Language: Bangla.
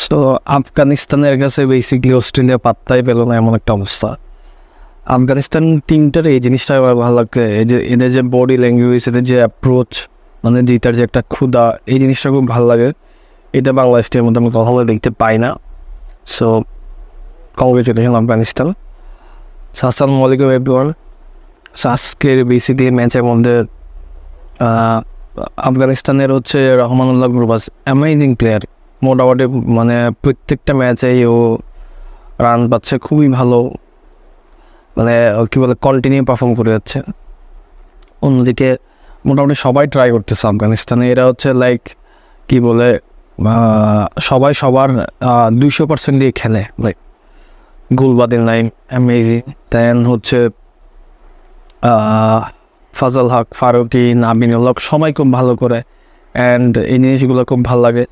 সো আফগানিস্তানের কাছে বেসিকলি অস্ট্রেলিয়া পাত্তাই পেল না এমন একটা অবস্থা। আফগানিস্তান টিমটার এই জিনিসটা আমার ভালো লাগে এই যে এদের যে বডি ল্যাঙ্গুয়েজ এদের যে অ্যাপ্রোচ মানে জিতার যে একটা ক্ষুদা এই জিনিসটা খুব ভালো লাগে। এটা বাংলাদেশ টিমের মধ্যে আমি কখনো দেখতে পাই না। So congratulation Afghanistan. সো আসসালামু আলাইকুম এভরিওয়ান সো আজকের বেসিকলি ম্যাচের মধ্যে আফগানিস্তানের হচ্ছে রহমানুল্লাহ গুরবাজ অ্যামেজিং প্লেয়ার মোটামুটি মানে প্রত্যেকটা ম্যাচেই ও রান পাচ্ছে খুবই ভালো। মানে কী বলে কন্টিনিউ পারফর্ম করে যাচ্ছে। অন্যদিকে মোটামুটি সবাই ট্রাই করতেছে আফগানিস্তানে। এরা হচ্ছে লাইক কি বলে সবাই সবার দুইশো পার্সেন্ট দিয়ে খেলে। লাইক গুলবাদিন লাইন অ্যামেজিং দেন হচ্ছে ফাজল হক, ফারুকি, নাবিনুল হক সবাই খুব ভালো করে। অ্যান্ড এই জিনিসগুলো খুব ভালো লাগে।